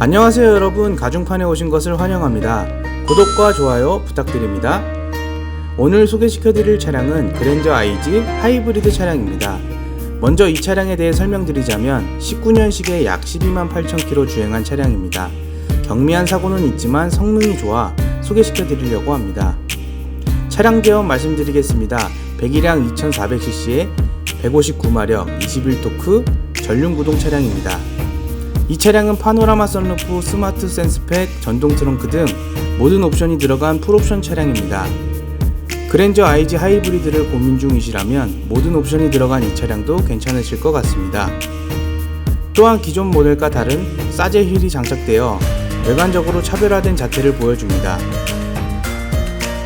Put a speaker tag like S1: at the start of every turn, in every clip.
S1: 안녕하세요 여러분. 가중판에 오신 것을 환영합니다. 구독과 좋아요 부탁드립니다. 오늘 소개시켜드릴 차량은 그랜저 IG 하이브리드 차량입니다. 먼저 이 차량에 대해 설명드리자면 19년식에 약 12만 8천 킬로 주행한 차량입니다. 경미한 사고는 있지만 성능이 좋아 소개시켜드리려고 합니다. 차량 제원 말씀드리겠습니다. 배기량 2400cc에 159마력 21토크 전륜 구동 차량입니다 이 차량은 파노라마 선루프, 스마트 센스팩, 전동 트렁크 등 모든 옵션이 들어간 풀옵션 차량입니다. 그랜저 IG 하이브리드를 고민 중이시라면 모든 옵션이 들어간 이 차량도 괜찮으실 것 같습니다. 또한 기존 모델과 다른 사제 휠이 장착되어 외관적으로 차별화된 자태를 보여줍니다.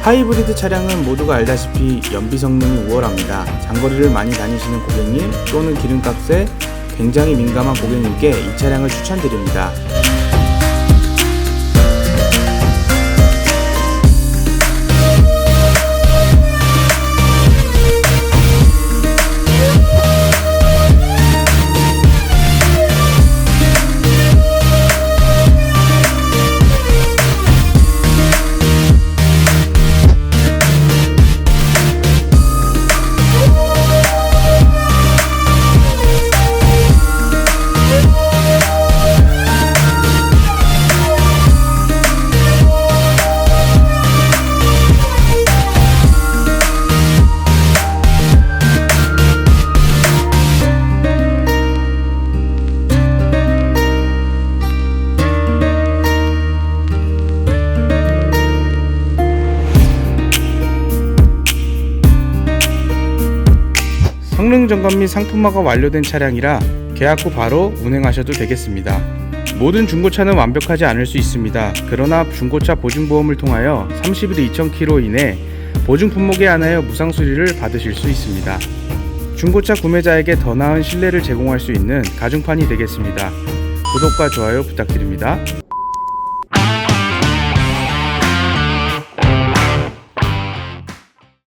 S1: 하이브리드 차량은 모두가 알다시피 연비 성능이 우월합니다. 장거리를 많이 다니시는 고객님 또는 기름값에 굉장히 민감한 고객님께 이 차량을 추천드립니다. 성능 점검 및 상품화가 완료된 차량이라 계약 후 바로 운행하셔도 되겠습니다. 모든 중고차는 완벽하지 않을 수 있습니다. 그러나 중고차 보증보험을 통하여 30일 2,000km 이내 보증 품목에 한하여 무상 수리를 받으실 수 있습니다. 중고차 구매자에게 더 나은 신뢰를 제공할 수 있는 가중판이 되겠습니다. 구독과 좋아요 부탁드립니다.